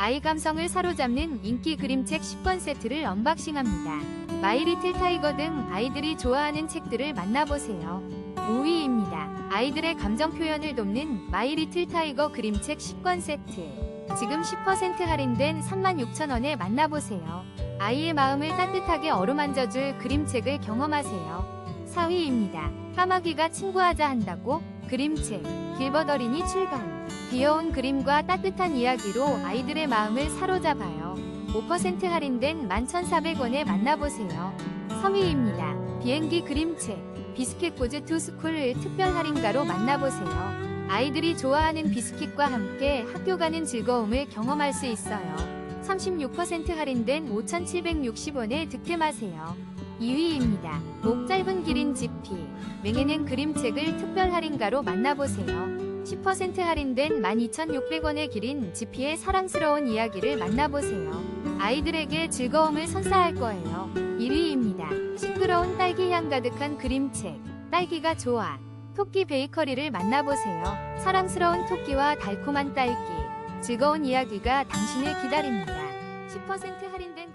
아이 감성을 사로잡는 인기 그림책 10권 세트를 언박싱합니다. 마이리틀 타이거 등 아이들이 좋아하는 책들을 만나보세요. 5위입니다. 아이들의 감정 표현을 돕는 마이리틀 타이거 그림책 10권 세트. 지금 10% 할인된 36,000원에 만나보세요. 아이의 마음을 따뜻하게 어루만져줄 그림책을 경험하세요. 4위입니다. 까마귀가 친구하자 한다고 그림책 길벗 어린이 출간. 귀여운 그림과 따뜻한 이야기로 아이들의 마음을 사로잡아요. 5% 할인된 11,400원에 만나보세요. 3위입니다. 비행기 그림책 비스킷 고즈 투 스쿨 특별 할인가로 만나보세요. 아이들이 좋아하는 비스킷과 함께 학교 가는 즐거움을 경험할 수 있어요. 36% 할인된 5,760원에 득템하세요. 2위입니다. 목 짧은 기린 지피 맹해낸 그림책을 특별 할인가로 만나보세요. 10% 할인된 12,600원의 기린 지피의 사랑스러운 이야기를 만나보세요. 아이들에게 즐거움을 선사할 거예요. 1위입니다. 시끄러운 딸기 향 가득한 그림책 딸기가 좋아 토끼 베이커리를 만나보세요. 사랑스러운 토끼와 달콤한 딸기 즐거운 이야기가 당신을 기다립니다. 10% 할인된